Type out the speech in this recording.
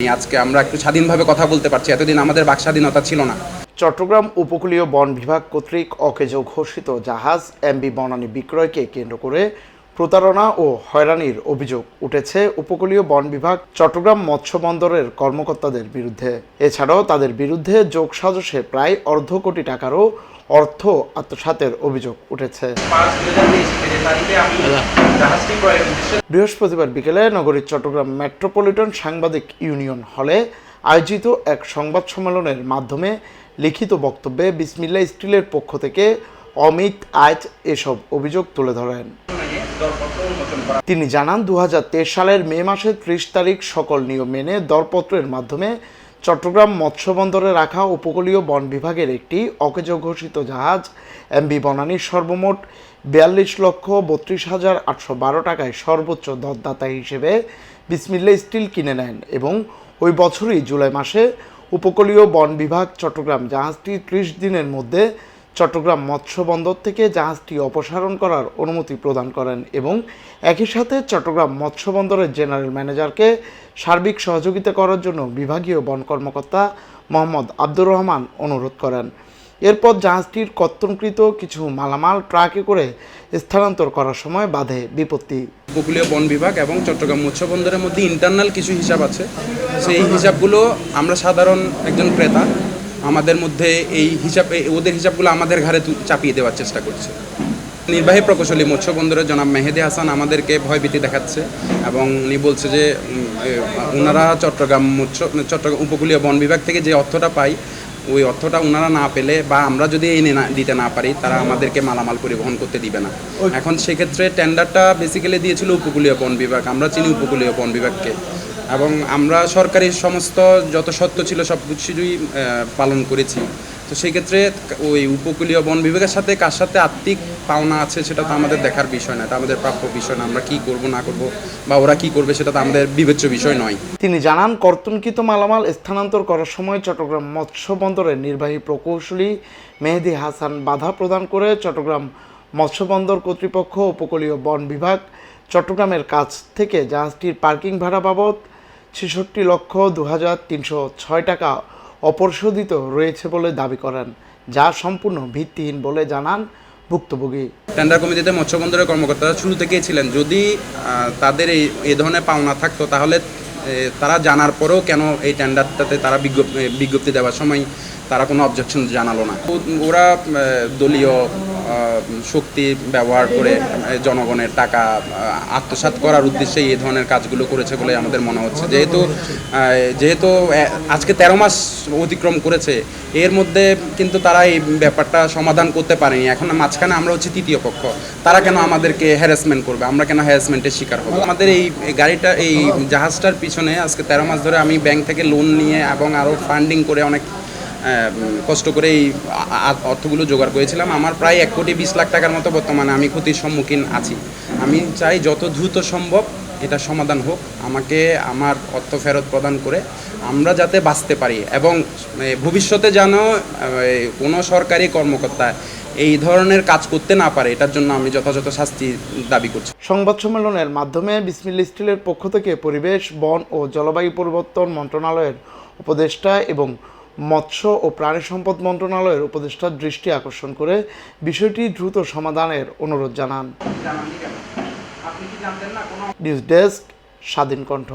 আজকে আমরা একটু স্বাধীনভাবে কথা বলতে পারছি। এতদিন আমাদের বাক স্বাধীনতা ছিল না। চট্টগ্রাম উপকূলীয় বন বিভাগ কর্তৃক অকেজ ঘোষিত জাহাজ, এমবি বনানী বিক্রয়কে কেন্দ্র করে প্রতারণা ও হয়রানির অভিযোগ উঠেছে উপকূলীয় বন বিভাগ চট্টগ্রাম মৎস্য বন্দরের কর্মকর্তাদের বিরুদ্ধে। এছাড়াও তাদের বিরুদ্ধে যোগসাজশে প্রায় অর্ধ কোটি টাকারও অর্থ আত্মসাতের অভিযোগ উঠেছে। বৃহস্পতিবার বিকেলে নগরীর চট্টগ্রাম মেট্রোপলিটন সাংবাদিক ইউনিয়ন হলে আয়োজিত এক সংবাদ সম্মেলনের মাধ্যমে লিখিত বক্তব্যে বিসমিল্লা স্টিলের পক্ষ থেকে অমিত আজ এসব অভিযোগ তুলে ধরেন। তিনি জানান দু হাজার তেইশ সালের মে মাসের ত্রিশ তারিখ সকল নিয়ম মেনে দরপত্রের মাধ্যমে চট্টগ্রাম মৎস্য বন্দরে রাখা উপকূলীয় বন বিভাগের একটি অকেজ ঘোষিত জাহাজ এমবি বনানীর সর্বমোট বিয়াল্লিশ লক্ষ বত্রিশ হাজার আটশো বারো টাকায় সর্বোচ্চ দরদাতা হিসেবে বিসমিল্লা স্টিল কিনে নেন এবং ওই বছরই জুলাই মাসে উপকূলীয় বন বিভাগ চট্টগ্রাম জাহাজটি ত্রিশ দিনের মধ্যে চট্টগ্রাম মৎস্য বন্দর থেকে জাহাজটি অপসারণ করার অনুমতি প্রদান করেন এবং একই সাথে চট্টগ্রাম মৎস্য বন্দরের জেনারেল ম্যানেজারকে সার্বিক সহযোগিতা করার জন্য বিভাগীয় বন কর্মকর্তা মোহাম্মদ আব্দুর রহমান অনুরোধ করেন। এরপর জাহাজটির কর্তনকৃত কিছু মালামাল ট্রাকে করে স্থানান্তর করার সময় বাধে বিপত্তি। উপকূলীয় বন বিভাগ এবং চট্টগ্রাম মৎস্য বন্দরের মধ্যে ইন্টারনাল কিছু হিসাব আছে। সেই হিসাবগুলো আমরা সাধারণ একজন ক্রেতা আমাদের মধ্যে এই হিসাব ওদের হিসাবগুলো আমাদের ঘাড়ে চাপিয়ে দেওয়ার চেষ্টা করছে। নির্বাহী প্রকৌশলী মৎস্য বন্দরের জনাব মেহেদি হাসান আমাদেরকে ভয়ভীতি দেখাচ্ছে এবং উনি বলছে যে ওনারা চট্টগ্রাম মৎস্য চট্টগ্রাম উপকূলীয় বন বিভাগ থেকে যে অর্থটা পাই ওই অর্থটা ওনারা না পেলে বা আমরা যদি এনে না দিতে না পারি তারা আমাদেরকে মালামাল পরিবহন করতে দিবে না। এখন সেক্ষেত্রে টেন্ডারটা বেসিক্যালি দিয়েছিল উপকূলীয় বন বিভাগ আমরা চিনি উপকূলীয় বন বিভাগকে। এবং আমরা সরকারি সমস্ত যত সত্য ছিল সব কিছুই পালন করেছি। তো সেই ক্ষেত্রে ওই উপকূলীয় বন বিভাগের সাথে কার সাথে আত্মিক পাওনা আছে সেটা তো আমাদের দেখার বিষয় না এটা আমাদের প্রাপ্য বিষয় না আমরা কি করব, না করব বা ওরা কি করবে সেটা তো আমাদের বিবেচ্য বিষয় নয়। তিনি জানান, কর্তনকৃত মালামাল স্থানান্তর করার সময় চট্টগ্রাম মৎস্য বন্দরের নির্বাহী প্রকৌশলী মেহেদি হাসান বাধা প্রদান করে চট্টগ্রাম মৎস্য বন্দর কর্তৃপক্ষ, উপকূলীয় বন বিভাগ, চট্টগ্রামের কাছ থেকে জাহাজটির পার্কিং ভাড়া বাবদ ছেষট্টি লক্ষ দু হাজার তিনশো ছয় টাকা অপরিশোধিত রয়েছে বলে দাবি করেন, যা সম্পূর্ণ ভিত্তিহীন বলে জানান ভুক্তভোগী। টেন্ডার কমিটিতে মৎস্য বন্দরের কর্মকর্তারা শুরু থেকেই ছিলেন। যদি তাদের এই, এ ধরনের পাওনা থাকতো, তাহলে তারা জানার পরেও কেন এই টেন্ডারটাতে তারা বিজ্ঞপ- বিজ্ঞপ্তি দেওয়ার সময় তারা কোনো অবজেকশন জানালো না। ওরা দলীয় শক্তি ব্যবহার করে জনগণের টাকা আহ, আত্মসাৎ করার উদ্দেশ্যে এই ধরনের কাজগুলো করেছে বলে আমাদের মনে হচ্ছে। যেহেতু যেহেতু আজকে তেরো মাস অতিক্রম করেছে এর মধ্যে কিন্তু তারা এই ব্যাপারটা সমাধান করতে পারেনি। এখন মাঝখানে আমরা হচ্ছে তৃতীয় পক্ষ। তারা কেন আমাদেরকে হ্যারাসমেন্ট করবে? আমরা কেন হ্যারাসমেন্টের শিকার হব? আমাদের এই গাড়িটা এই জাহাজটার পিছনে আজকে তেরো মাস ধরে আমি ব্যাংক থেকে লোন নিয়ে এবং আরও ফান্ডিং করে অনেক কষ্ট করে এই অর্থগুলো জোগাড় করেছিলাম। আমার প্রায় এক কোটি বিশ লাখ টাকার মতো বর্তমানে আমি ক্ষতির সম্মুখীন আছি। আমি চাই যত দ্রুত সম্ভব এটা সমাধান হোক, আমাকে আমার অর্থ ফেরত প্রদান করে আমরা যাতে বাঁচতে পারি এবং ভবিষ্যতে যেন কোনো সরকারি কর্মকর্তা এই ধরনের কাজ করতে না পারে, এটার জন্য আমি যথাযথ শাস্তি দাবি করছি। সংবাদ সম্মেলনের মাধ্যমে বিসমিল স্টিলের পক্ষ থেকে পরিবেশ, বন ও জলবায়ু পরিবর্তন মন্ত্রণালয়ের উপদেষ্টা এবং মৎস্য ও প্রাণী সম্পদ মন্ত্রণালয়ের উপদেষ্টার দৃষ্টি আকর্ষণ করে বিষয়টি দ্রুত সমাধানের অনুরোধ জানান। নিউজ ডেস্ক স্বাধীন কণ্ঠ।